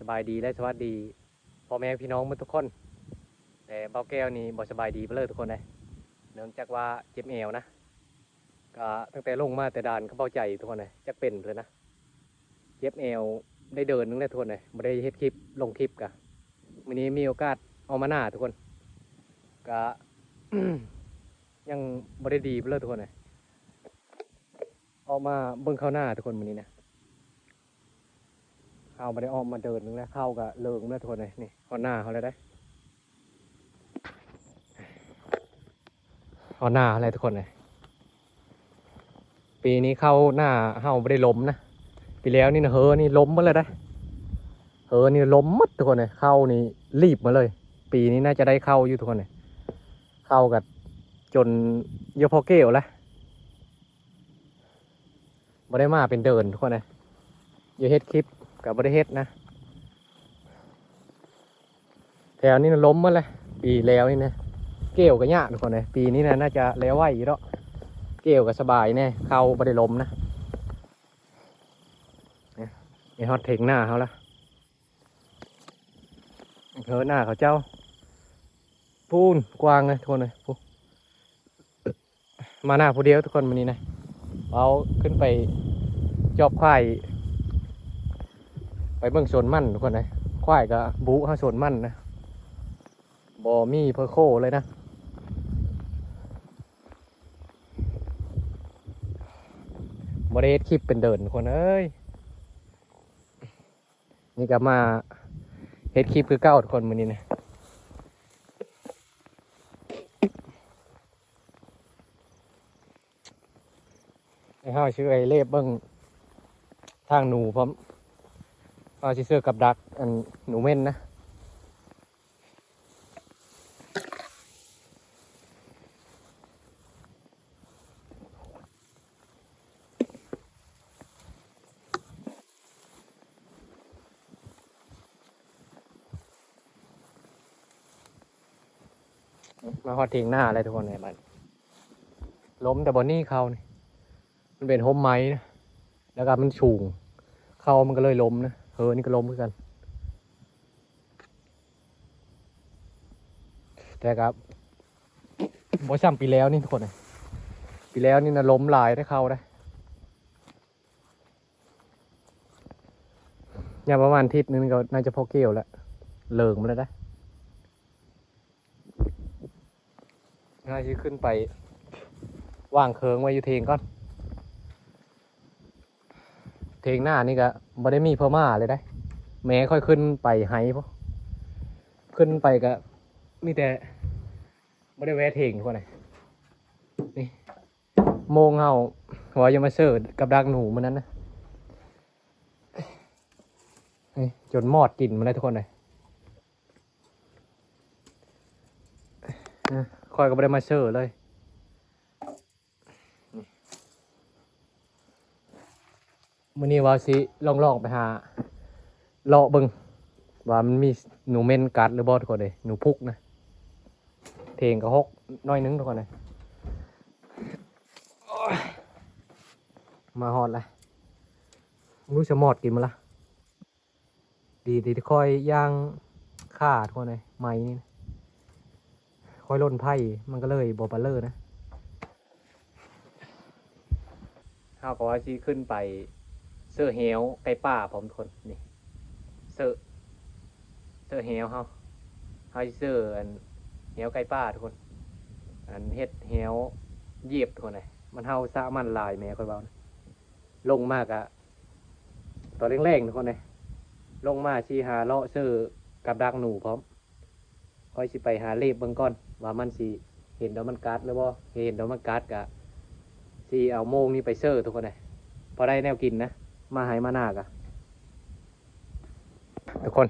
สบายดีและสวัสดีพ่อแม่พี่น้องทุกคน แต่เบาแก้วนี่บ่สบายดีไปเลยทุกคนเลยเนื่องจากว่าเจ็บเอวนะก็ตั้งแต่ลงมาแต่ด่านก็เบาใจทุกคนเลยจักเป็นเลยนะเจ็บเอวได้เดินนึงเลยทุกคนเลยไม่ได้เฮ็ดคลิปลงคลิปกะวันนี้มีโอกาสเอามาหน้าทุกคนก็ยังไม่ได้ดีไปเลยทุกคนเลยออกมาเบิ่งเข้าหน้าทุกคนวันนี้นะ เข้ามาได้ออกมาเดินนึงแล้วเข้ากับเลิงแล้วทุกคนเลยนี่หอหน้าเขาเลยได้หอหน้าอะไรทุกคนเลยปีนี้เข้าหน้าเฮาไม่ได้ล้มนะปีแล้วนี่นะเฮอนี่ล้มมาเลยได้เฮอนี่ล้มมัดทุกคนเลยเข้านี่รีบมาเลย ปีนี้น่าจะได้เข้าอยู่ทุกคนเลยเข้ากับจนเยอะพอเกลแล้วไม่ได้มาเป็นเดินทุกคนเลยอย่เฮ็ดคลิป กับบริเฮ็ดนะ แถวนี้นะล้มมาเลยปีแล้วนี่นะเกี่ยวกับยาทุกคนเลยปีนี้นะน่าจะแล้วไหวอยู่แล้วเกี่ยวกับสบายแน่เข้าบริล้มนะเนี่ยฮอตเทงหน้าเขาละเฮ้อหน้าเขาเจ้า ปูนกวางเลยทุกคนเลยปูมาหน้าผู้เดียวทุกคนวันนี้นะเอาขึ้นไปจอบควาย เบิ่งสวนมั่นทุกคนเลยควายก็บุห้าสวนมั่นนะบอมี่เพอร์โคเลยนะบริเฮ็ดคลิปเป็นเดินคนเอ้ย นี่ก็มาเฮ็ดคลิปคือเก้าคนมือนี้นะไอ้ห้าชื่อไอ้เล็บเบิ้งทางหนูพร้อม เอาชิเสื้อกับดักอันหนูเม่นนะมาฮอดเทียงหน้าอะไรทุกคนเนี่ยมันล้มแต่บนนี่เขานี่มันเป็นโฮมไม้นะแล้วก็มันสูง เขามันก็เลยล้มนะ เออ นี่ก็ล้มเหมือนกัน แต่ครับบอซ้ำปีแล้วนี่ทุกคนปีแล้วนี่นะล้มหลายได้เข้าได้อย่างประมาณทิศนึงก็น่าจะพอเกี่ยวแล้วเลิงมาแล้วได้น่าจะขึ้นไปว่างเคิงไว้อยู่เทงก่อน เทงหน้านี่ก็ บ่ได้มีพิ่าเลยได้ แม้ค่อยขึ้นไปไฮพวกขึ้นไปก็มีแต่บ่ได้แวะเทงพวกไหนนี่โมงเฮาหัวอยามาเสิร์ฟกับดักหนูมันนั้นนะนี่จนมอดกลิ่นมันได้ทุกคนเลยนะคอยก็บ่ได้มาเสิร์ฟเลย มื่อนี้ว่าสิลองลองไปหาเลาะเบิงว่ามันมีหนูเม่นกัดหรือบ่ทุกคนเลยหนูพุกนะเทงก็หกน้อยนึงทุกคนเลยมาหอดลยรู้จะหมอดกินมาละดีดีที่คอยย่างข่าทุกคนเลยไม้นี่คอยล่นไผ่มันก็เลยบอปลาเลอร์นะเข้าวก็ว่าสิขึ้นไป เสื้อเฮลไก่ป่าผมทุกคนนี่เสื้อเสื้อเฮลเฮาเฮาเสื้ออันเฮลไก่ป่าทุกคน อันเฮ็ดเฮลเยียบทุกคนเลยมันเฮาสะมันลายแม่ค่อยเบานะลงมากอะตอนแรงๆทุกคนเลยลงมาชีหาเลาะเสื้อกับดักหนูพร้อมค่อยสิไปหาเลบเบิ่งก่อน ว่ามันสิเห็นดอกมันกัดหรือบ่เห็นดอกมันกัดกะสิเอาโมงนี้ไปเสือทุกคนเลยพอได้แนวกินนะ มาหายมาหนากะทุกคน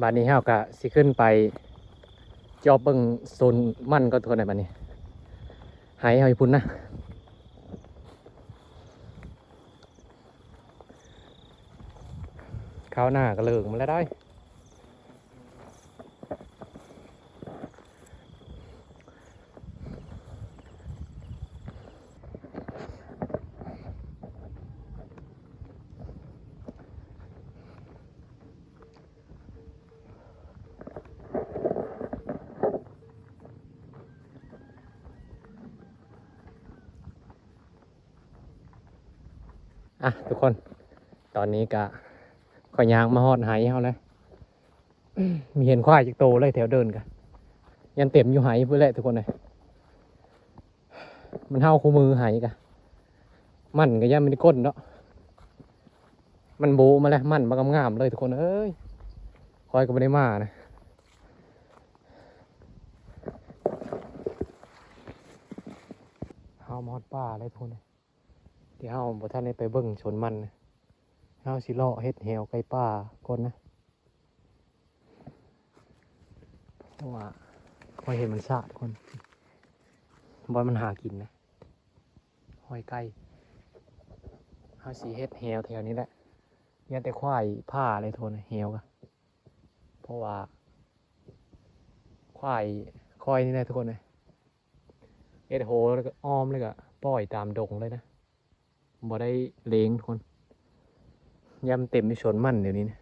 บานนี้เฮากะสิขึ้นไปจอบเบิงโซนมั่นก็ทุกคนในบานนี้หายเฮาอีพุ่นนะข้าวหน้าก็เลิกมาแล้วได้ อะทุกคน ตอนนี้ก็ขอยยางมาฮอดไหเฮาเลยมีเห็นควายจากโตเลยแถวเดินกันยันเต็มอยู่ไหเพื่อแหละทุกคนเลยมันเท่าคู่มือไหกะมันก็ยังไม่ได้ก้นเนาะมันโบมาแล้วมันมากำงามเลยทุกคนเอ้ยคอยก็ไม่ได้มานะเฮามอดป่าเลยทุกคนเลย เดี๋ยวเฮาบ่ท่านได้ไปเบิ่งชนมันเฮาสิเลาะเฮ็ดแหวไก่ป่าก่อนนะเพราะว่าคอยเห็นมันสะทุกคนบอยมันหากินนะหอยไก่หาสีเฮ็ดแฮวแถวนี้แหละยันแต่ควายผ้าอะไรโทนแฮวกะเพราะว่าควายคอยนี่แหละทุกคนเลยเอ็ดโหแล้วก็อ้อมเลยก็ปล่อยตามดงเลยนะ บ่ได้เลงทุกคนยำเต็มไปชนมันเดี๋ยวนี้นะ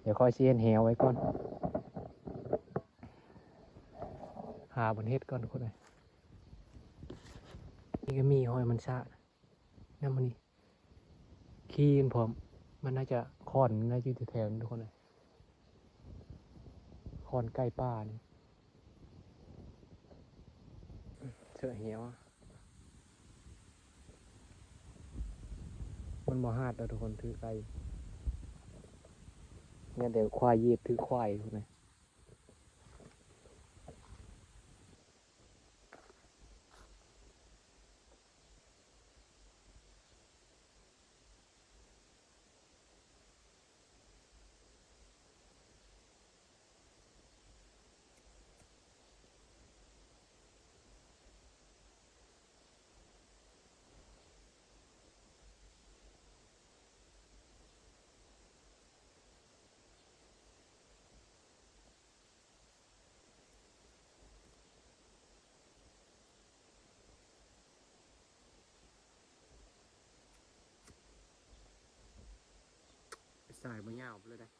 เดี๋ยวค่อยเชียนแฮวไว้ก่อน หาบนเฮ็ดก่อนคนเลยนี่ก็มีหอยมันชานั่นมันนี่ขี้มันพร้อม มันน่าจะคอนน่าจะอยู่แถวๆนี้ทุกคนเลยคอนใกล้ป้านี่เสือเหี่ยวอะ มันบ่ฮาดแล้วทุกคนถือไก่เนี่ยเดี๋ยวควายเยีบถือควายทุกคนเสายมันยาวไปเลยได้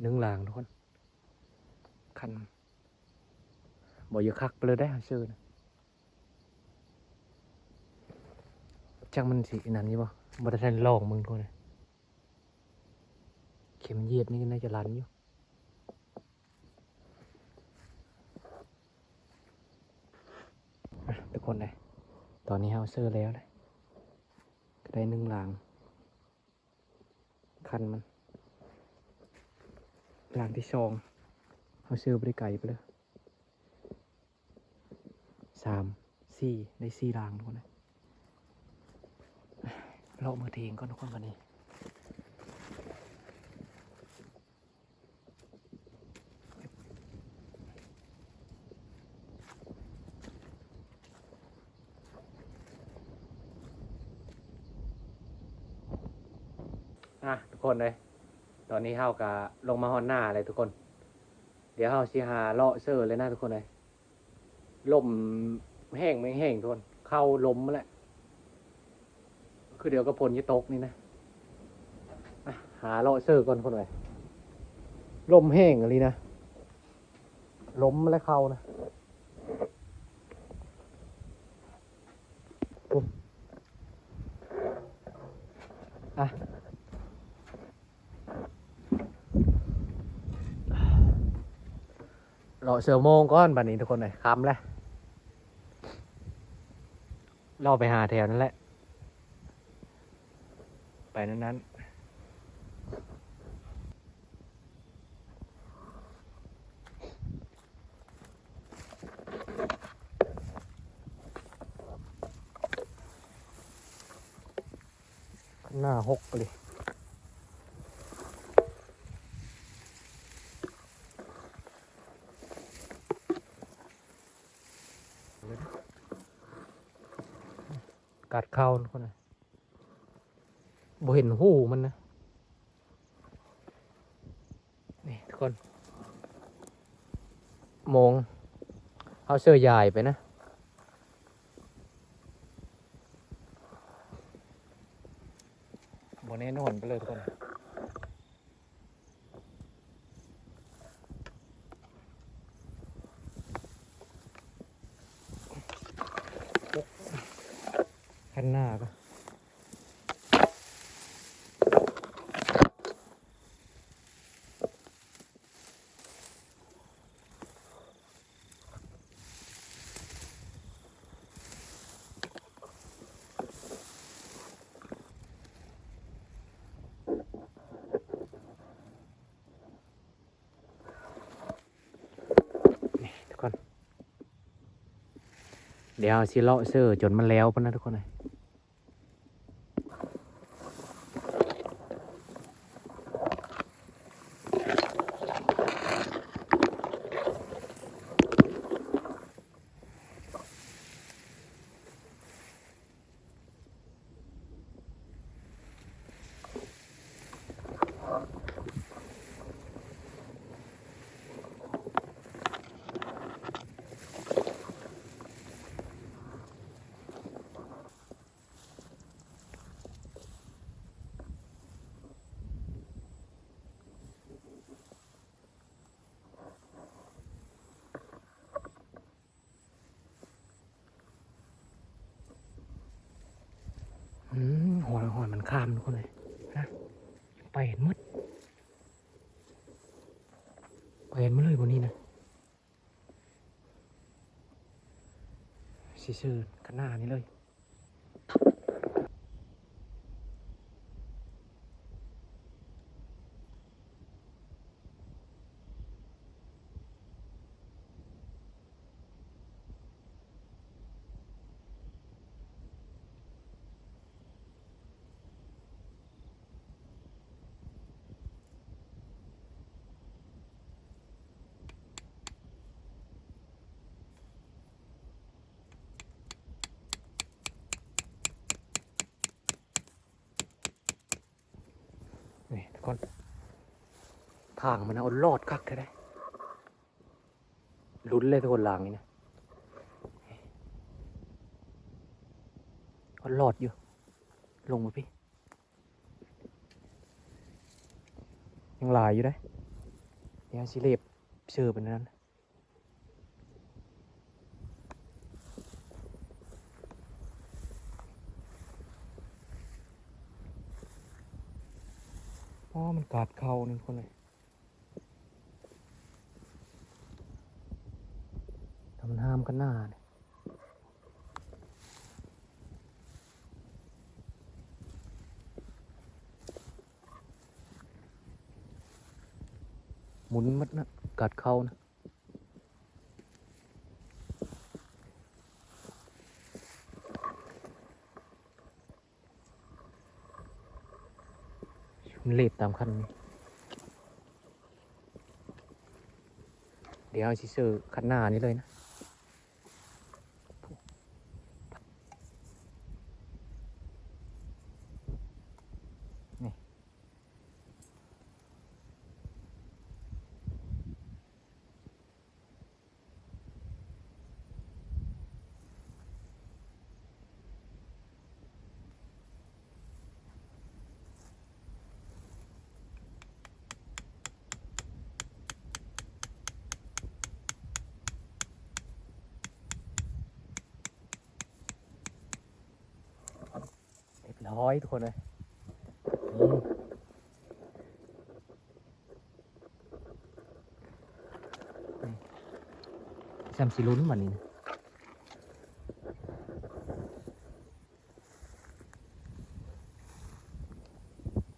หนึ่งหลางทุกคนคันบ่อยู่คักไปเลยได้หาชื่อนะจังมันสิอันนั้นอยู่บ่บ่ได้ทันลองมึงทุกคนเลยเข็มเหยียดนี่ก็น่าจะรันอยู่อะทุกคนเลยตอนนี้เฮาซื้อแล้วเลยก็ได้หนึ่งหลางคันมัน หลางที่สองเฮาซื้อบริไก่ไปเลยสามสี่ได้สี่หลางทุกคนเลยเลาะมือเทงก่อนทุกคนวันนี้อะทุกคนเลย ตอนนี้เฮากะลงมาฮอนหน้าเลยทุกคน เดี๋ยวเฮาสิหาเลาะเซอร์เลยนะทุกคนเลยลมแห้งไม่แห้งทุกคน เข้าลมมแล้วคือเดี๋ยวก็พลจะตกนี่นะหาเลาะเซอร์ก่อนคนเลยลมแห้งอะไรนะลมมแล้วเข้านะปุ๊บอะ เรอเสือโมงก้อนบัดนี้ทุกคนเลยคำแล้วเราไปหาแถวนั่นแหละ ไปนั้นนั้นหน้าหกเลย กัดเข้าคนนะบ่เห็นหูมันนะ นี่ทุกคนมองเอาเสื้อใหญ่ไปนะ บนแน่นอนไปเลยทุกคน ข้างหน้าก็นี่ทุกคนเดี๋ยวเอาสิเลาะเสื้อจนมันแล้วปะนะทุกคนเลย อืม หอยมันข้ามทุกคนเลยนะไปเห็นหมดไปเห็นหมดเลยบนนี้นะสีซื่อข้างหน้านี้เลย กคนทางมันเอารอดคักแท้ได้ลุ้นเลยทุกคนลางนี่นะเอารอดอยู่ ลงมาพี่ ยังหลายอยู่ได้เดี๋ยวสิเล็บเชื่อเป็นนั้น กัดเข้านี่คนเลยทำห้ามกันหน้าเนี่ยหมุนมัดนะกัดเข้านะ มันเล็บตามคัน เดี๋ยวชิซื้อคันหน้านี้เลยนะนี่ พร้อยทุกคนเลยนี่นี่ซัมซิลุ้นมันนี่นะ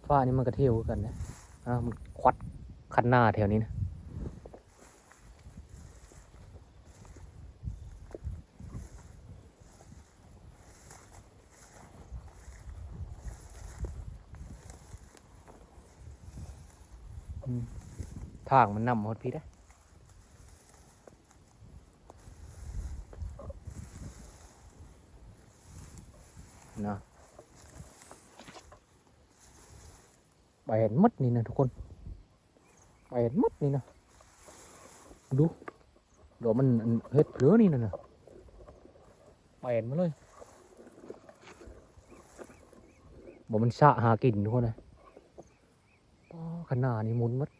ฟ้านี่มันกระเที่ยวกันนะอ่ามันควัดคันหน้าแถวนี้นะ ทางมันนำหมดพี่ได้นะไปเห็นมัดนี่นะทุกคนไปเห็นมัดนี่นะดูเดี๋ยวมันเฮ็ดเผือนี่นะนะไปเห็นมาเลยบอกมันสะหากินทุกคนเลยอ๋อขนาดนี้มุนมัด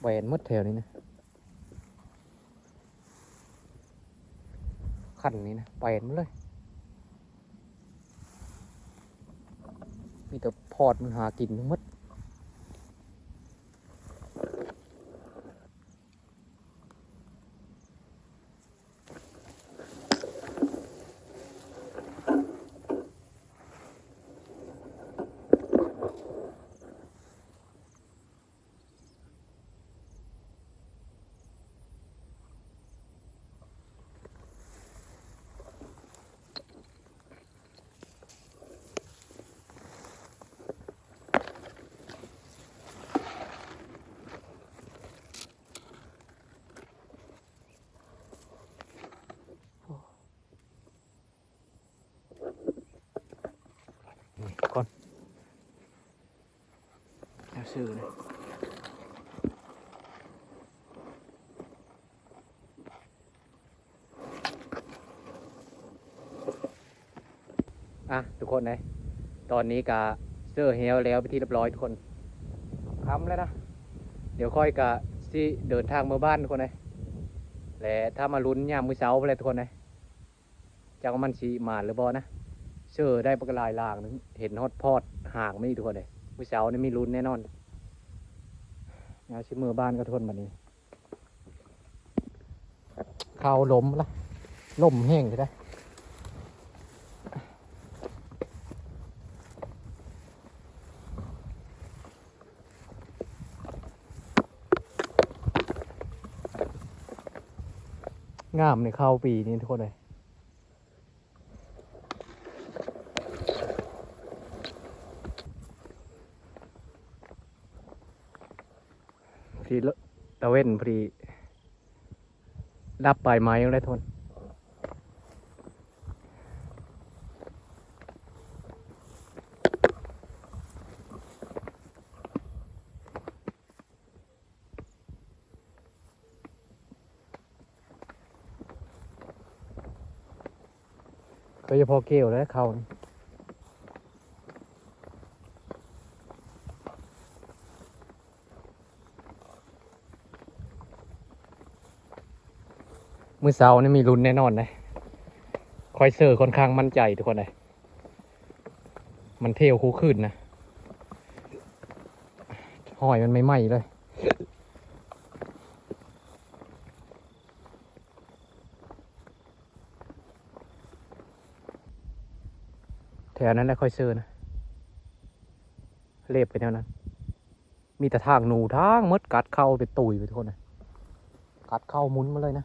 แหวนมดแถวนี้นะขันนี้นะแหวนมาเลย มีแต่พอดมันหากินทั้งหมด ซื้อเลยอะ ทุกคนนะตอนนี้กะเสื้อเฮลแล้วไปที่เรียบร้อยทุกคนคำแล้วนะ เดี๋ยวค่อยกะสิเดินทางมาบ้านทุกคนนะและถ้ามาลุ้นยามมือเช้าไปเลยทุกคนนะจากว่ามันสีมาหรือบอนะเชื่อได้ปลากระลายลางนึงเห็นฮอดพอดห่างไม่ทุกคนเลยมือเช้านี่มีลุ้นแน่นอน งาชิมือบ้านก็ทุกคนบันนี้ข่าวลมละลมแห้งเลยได้งามในข้าวปีนี้ทุกคนเลย พอดีละตะเว้นพอดีรับปลายไม้ยังได้ทนโดยเฉพาะเกลียวและเขา มือเสาร์นี่มีลุ้นแน่นอนเลยคอยเซอร์ค่อนข้างมั่นใจทุกคนเลยมันเทวคู่ขึ้นนะหอยมันไม่ไหม้เลยแถวนั้นแหละค่อยเซอร์นะเล็บไปแถวนั้น มีแต่ทางหนูทางมดกัดเข้าไปตุยไปทุกคนนะกัดเข้ามุนมาเลยนะ